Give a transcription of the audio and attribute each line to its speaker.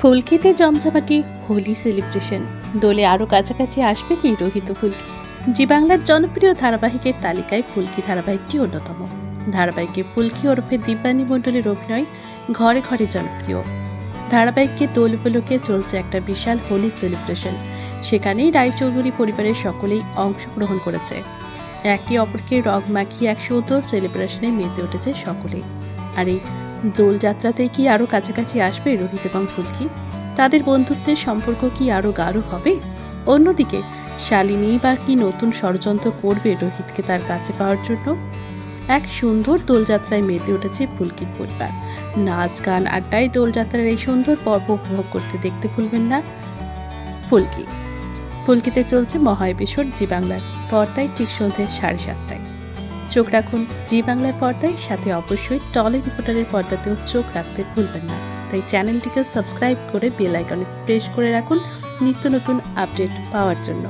Speaker 1: ফুলকিতে জমজমাটি Holi celebration. দোলে আরও কাছাকাছি আসবে কি রোহিত ফুলকি? জি বাংলার জনপ্রিয় ধারাবাহিকের তালিকায় ফুলকি ধারাবাহিকটি অন্যতম। ধারাবাহিকে ফুলকি ওরফে দিব্যানী মণ্ডলের অভিনয় ঘরে ঘরে জনপ্রিয়। ধারাবাহিককে দোল উপলক্ষে চলছে একটা বিশাল হোলি সেলিব্রেশন। সেখানেই রায়চৌধুরী পরিবারের সকলেই অংশগ্রহণ করেছে। একে অপরকে রং মাখিয়ে এক সেলিব্রেশনে মেতে উঠেছে সকলেই। আর এই দোলযাত্রাতে কি আরও কাছাকাছি আসবে রোহিত এবং ফুলকি? তাদের বন্ধুত্বের সম্পর্ক কি আরও গাঢ় হবে? অন্যদিকে, শালিনী বা কি নতুন ষড়যন্ত্র করবে রোহিতকে তার কাছে পাওয়ার জন্য? এক সুন্দর দোলযাত্রায় মেতে উঠেছে ফুলকির পরিবার। নাচ, গান, আড্ডায় দোলযাত্রার এই সুন্দর পর্ব উপভোগ করতে দেখতে ভুলবেন না ফুলকি। ফুলকিতে চলছে মহাবিশ্বর জি বাংলার পর্দায় ঠিক সন্ধ্যে সাড়ে সাতটায়। চোখ রাখুন। জি বাংলার পর্দায়, সাথে অবশ্যই টলি রিপোর্টারের পর্দাতেও চোখ রাখতে ভুলবেন না। তাই চ্যানেলটিকে সাবস্ক্রাইব করে বেল আইকনে প্রেস করে রাখুন নিত্য নতুন আপডেট পাওয়ার জন্য।